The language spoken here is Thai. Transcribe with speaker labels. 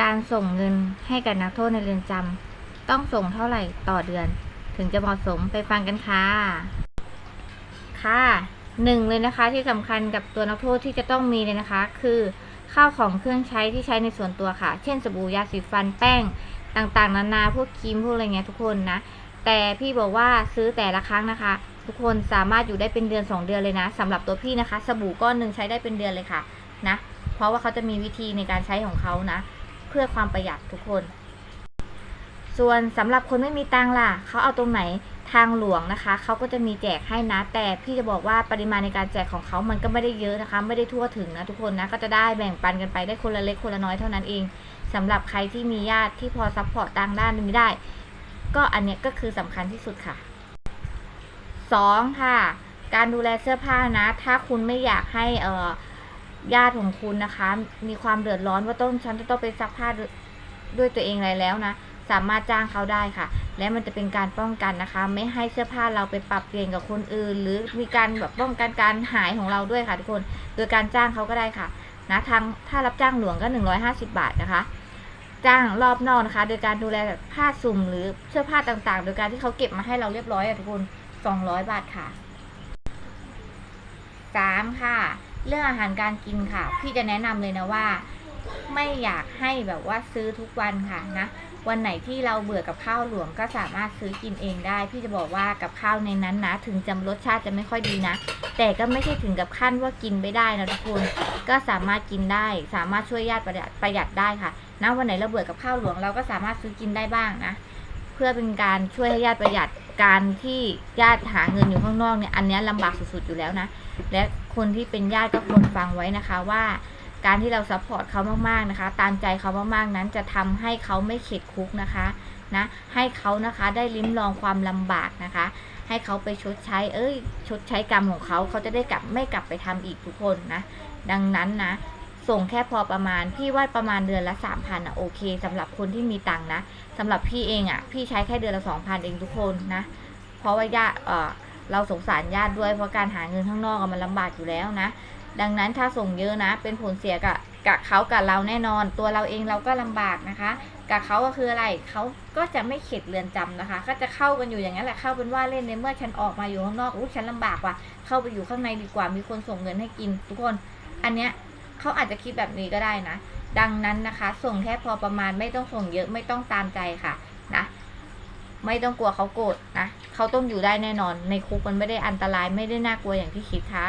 Speaker 1: การส่งเงินให้กับนักโทษในเรือนจำต้องส่งเท่าไหร่ต่อเดือน ถึงจะเหมาะสมไปฟังกันค่ะ ค่ะหนึ่งเลยนะคะที่สำคัญกับตัวนักโทษที่จะต้องมีเลยนะคะ คือข้าวของเครื่องใช้ที่ใช้ในส่วนตัวค่ะ เช่นสบู่ยาสีฟันแป้งต่างๆ นานาพวกครีมพวกอะไรเงี้ยทุกคนนะ แต่พี่บอกว่าซื้อแต่ละครั้งนะคะ ทุกคนสามารถอยู่ได้เป็นเดือน 2 เดือนเลยนะสำหรับตัวพี่นะคะ สบู่ก้อนหนึ่งใช้ได้เป็นเดือนเลยค่ะนะ เพราะว่าเขาจะมีวิธีในการใช้ของเขานะ เพื่อความประหยัดทุกคน ส่วนสำหรับคนไม่มีตังค์ล่ะเขาเอาตรงไหนทางหลวงนะคะเขาก็จะมีแจกให้นะ แต่พี่จะบอกว่าปริมาณในการแจกของเขามันก็ไม่ได้เยอะนะคะ ไม่ได้ทั่วถึงนะทุกคนนะก็จะได้แบ่งปันกันไปได้คนละเล็กคนละน้อยเท่านั้นเองสำหรับใครที่มีญาติที่พอซัพพอร์ตทางด้านนี้ได้ ก็อันเนี้ยก็คือสำคัญที่สุดค่ะสองค่ะ การดูแลเสื้อผ้านะ ถ้าคุณไม่อยากให้เอ่อ ญาติของคุณนะคะ มีความเดือดร้อนว่าต้องฉันจะต้องไปซักผ้าด้วยด้วยตัวเองอะไรแล้วนะ สามารถจ้างเขาได้ค่ะ และมันจะเป็นการป้องกันนะคะ ไม่ให้เสื้อผ้าเราไปปรับเปลี่ยนกับคนอื่น หรือมีการแบบป้องกันการหายของเราด้วยค่ะ ทุกคน โดยการจ้างเขาก็ได้ค่ะ นะทางถ้ารับจ้างหลวงก็ 150 บาทนะคะ จ้างรอบนอกนะคะ โดยการดูแลแบบผ้าสุ่มหรือเสื้อผ้าต่างๆ โดยการที่เขาเก็บมาให้เราเรียบร้อยอะทุกคน 200 บาทค่ะสามค่ะ เรื่องอาหารการกินค่ะ พี่จะแนะนำเลยนะว่า ไม่อยากให้แบบว่าซื้อทุกวันค่ะนะวันไหนที่เราเบื่อกับข้าวหลวงก็สามารถซื้อกินเองได้ พี่จะบอกว่ากับข้าวในนั้นนะ ถึงจำรสชาติจะไม่ค่อยดีนะ แต่ก็ไม่ใช่ถึงกับขั้นว่ากินไม่ได้นะทุกคนก็สามารถกินได้ สามารถช่วยญาติประหยัดประหยัดได้ค่ะนะวันไหนเราเบื่อกับข้าวหลวงเราก็สามารถซื้อกินได้บ้างนะ เพื่อเป็นการช่วยให้ญาติประหยัดการที่ญาติหาเงินอยู่ข้างนอกเนี่ยอันนี้ยลำบากสุดๆอยู่แล้วนะ และคนที่เป็นญาติก็ควรฟังไว้นะคะว่าการที่เราซัพพอร์ตเขามากๆนะคะ ตามใจเขามากๆนั้นจะทำให้เขาไม่เข็ดคุกนะคะนะให้เขานะคะได้ลิ้มลองความลำบากนะคะ ให้เขาไปชดใช้ เอ้ย ชดใช้กรรมของเขาเขาจะได้กลับไม่กลับไปทำอีกทุกคนนะ ดังนั้นนะ ส่งแค่พอประมาณ พี่ว่าประมาณเดือนละสามพันอะโอเคสำหรับคนที่มีตังค์นะสำหรับพี่เองอะ พี่ใช้แค่เดือนละสองพันเองทุกคนนะ เพราะว่าญาติเออเราสงสารญาติด้วยเพราะการหาเงินข้างนอกมันลำบากอยู่แล้วนะ ดังนั้นถ้าส่งเยอะนะ เป็นผลเสียกับกับเขากับเราแน่นอน ตัวเราเองเราก็ลำบากนะคะ กับเขาก็คืออะไรเขาก็จะไม่เข็ดเรือนจำนะคะ ก็จะเข้ากันอยู่อย่างนั้นแหละเข้าเป็นว่าเล่นในเมื่อฉันออกมาอยู่ข้างนอกอู้ฉันลำบากว่ะเข้าไปอยู่ข้างในดีกว่ามีคนส่งเงินให้กิน ทุกคน อันเนี้ย เขาอาจจะคิดแบบนี้ก็ได้นะ ดังนั้นนะคะ ส่งแค่พอประมาณไม่ต้องส่งเยอะไม่ต้องตามใจค่ะนะไม่ต้องกลัวเขาโกรธนะเขาต้องอยู่ได้แน่นอน ในคุกมันไม่ได้อันตรายไม่ได้น่ากลัวอย่างที่คิดค่ะ